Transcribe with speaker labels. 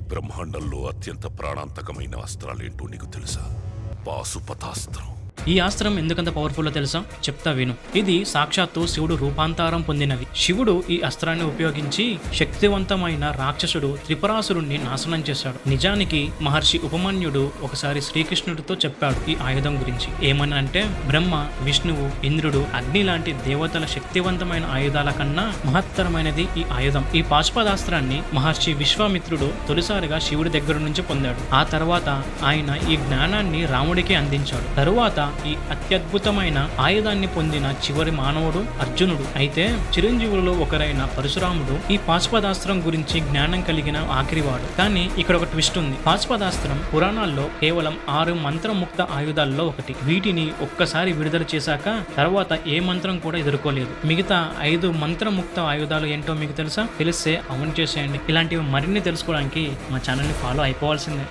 Speaker 1: బ్రహ్మాండంలో అత్యంత ప్రాణాంతకమైన అస్త్రాలేంటో నీకు తెలుసా? పాశుపతాస్త్రం.
Speaker 2: ఈ అస్త్రం ఎందుకంత పవర్ఫుల్లో తెలుసా? చెప్తా విను. ఇది సాక్షాత్తు శివుడు రూపాంతరం పొందినది. శివుడు ఈ అస్త్రాన్ని ఉపయోగించి శక్తివంతమైన రాక్షసుడు త్రిపురాసురుణ్ణి నాశనం చేశాడు. నిజానికి మహర్షి ఉపమన్యుడు ఒకసారి శ్రీకృష్ణుడితో చెప్పాడు ఈ ఆయుధం గురించి. ఏమని అంటే బ్రహ్మ విష్ణువు ఇంద్రుడు అగ్ని లాంటి దేవతల శక్తివంతమైన ఆయుధాల కన్నా మహత్తరమైనది ఈ ఆయుధం. ఈ పాశుపదాస్త్రాన్ని మహర్షి విశ్వామిత్రుడు తొలిసారిగా శివుడి దగ్గర నుంచి పొందాడు. ఆ తర్వాత ఆయన ఈ జ్ఞానాన్ని రాముడికి అందించాడు. తరువాత ఈ అత్యద్భుతమైన ఆయుధాన్ని పొందిన చివరి మానవుడు అర్జునుడు. అయితే చిరంజీవులలో ఒకరైన పరశురాముడు ఈ పాశుపదాస్త్రం గురించి జ్ఞానం కలిగిన ఆఖరివాడు. కానీ ఇక్కడ ఒక ట్విస్ట్ ఉంది. పాశుపదాస్త్రం పురాణాల్లో కేవలం ఆరు మంత్రముక్త ఆయుధాల్లో ఒకటి. వీటిని ఒక్కసారి విడుదల చేశాక తర్వాత ఏ మంత్రం కూడా ఎదుర్కోలేదు. మిగతా ఐదు మంత్రముక్త ఆయుధాలు ఏంటో మీకు తెలుసా? తెలిస్తే అమలు చేసేయండి. ఇలాంటివి మరిన్ని తెలుసుకోవడానికి మా ఛానల్ని ఫాలో అయిపోవాల్సిందే.